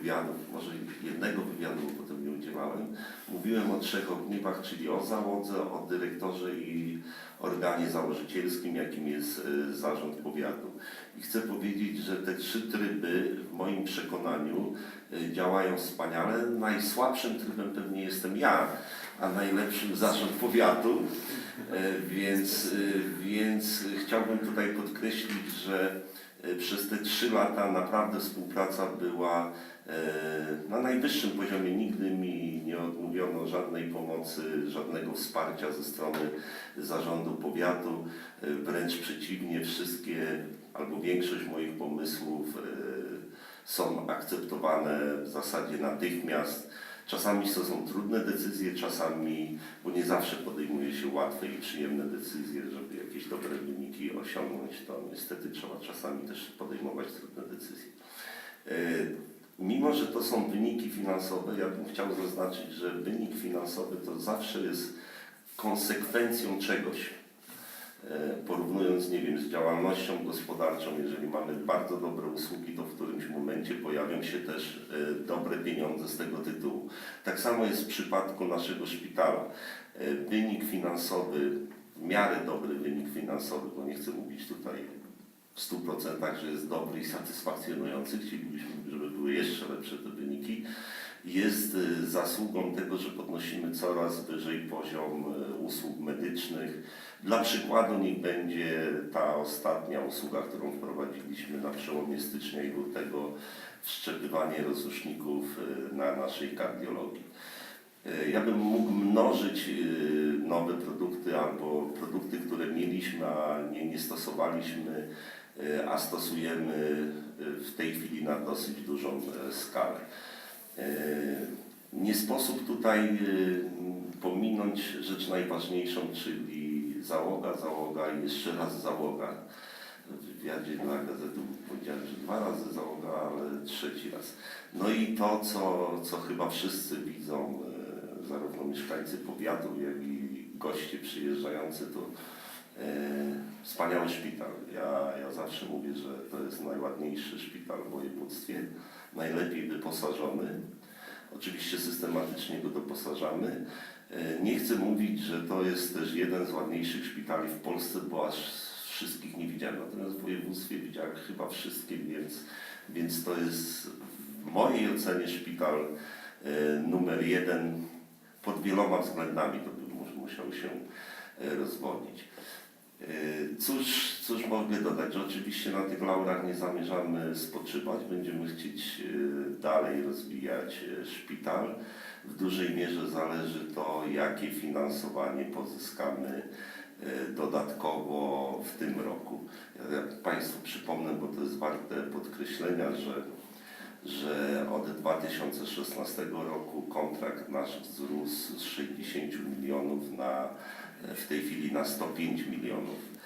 wywiadów, może jednego wywiadu, bo potem nie udzielałem, mówiłem o trzech ogniwach, czyli o załodze, o dyrektorze i organie założycielskim, jakim jest e, zarząd powiatu. I chcę powiedzieć, że te trzy tryby w moim przekonaniu e, działają wspaniale. Najsłabszym trybem pewnie jestem ja, a najlepszym zarząd powiatu. E, Więc, więc chciałbym tutaj podkreślić, że przez te trzy lata naprawdę współpraca była e, na najwyższym poziomie. Nigdy mi nie odmówiono żadnej pomocy, żadnego wsparcia ze strony zarządu powiatu. E, Wręcz przeciwnie, wszystkie albo większość moich pomysłów są akceptowane w zasadzie natychmiast. Czasami to są trudne decyzje, czasami, bo nie zawsze podejmuje się łatwe i przyjemne decyzje, żeby jakieś dobre wyniki osiągnąć, to niestety trzeba czasami też podejmować trudne decyzje. E, Mimo, że to są wyniki finansowe, ja bym chciał zaznaczyć, że wynik finansowy to zawsze jest konsekwencją czegoś. E, Porównując, nie wiem, z działalnością gospodarczą, jeżeli mamy bardzo dobre usługi, to w którymś momencie pojawią się też e, dobre pieniądze z tego tytułu. Tak samo jest w przypadku naszego szpitala. E, Wynik finansowy, w miarę dobry wynik finansowy, bo nie chcę mówić tutaj w 100%, że jest dobry i satysfakcjonujący, chcielibyśmy, żeby były jeszcze lepsze te wyniki, jest zasługą tego, że podnosimy coraz wyżej poziom usług medycznych. Dla przykładu niech będzie ta ostatnia usługa, którą wprowadziliśmy na przełomie stycznia i lutego, wszczepywanie rozruszników e, na naszej kardiologii. E, Ja bym mógł mnożyć e, nowe produkty albo produkty, które mieliśmy, a nie, nie stosowaliśmy, a stosujemy w tej chwili na dosyć dużą e, skalę. Nie sposób tutaj pominąć rzecz najważniejszą, czyli załoga, załoga i jeszcze raz załoga. W wywiadzie dla gazety powiedziałem, że dwa razy załoga, ale trzeci raz. No i to, co, co chyba wszyscy widzą, e, zarówno mieszkańcy powiatu, jak i goście przyjeżdżający, to e, wspaniały szpital. Ja, ja zawsze mówię, że to jest najładniejszy szpital w województwie, najlepiej wyposażony. Oczywiście systematycznie go doposażamy. E, Nie chcę mówić, że to jest też jeden z ładniejszych szpitali w Polsce, bo aż wszystkich nie widziałem. Natomiast w województwie widziałem chyba wszystkie, więc, więc to jest w mojej ocenie szpital e, numer jeden pod wieloma względami. To by mu- musiał się e, rozwodzić. Cóż, cóż mogę dodać, że oczywiście na tych laurach nie zamierzamy spoczywać. Będziemy chcieć dalej rozwijać e, szpital. W dużej mierze zależy to, jakie finansowanie pozyskamy e, dodatkowo w tym roku. Ja Państwu przypomnę, bo to jest warte podkreślenia, że, że od 2016 roku kontrakt nasz wzrósł z 60 milionów na w tej chwili na 105 milionów.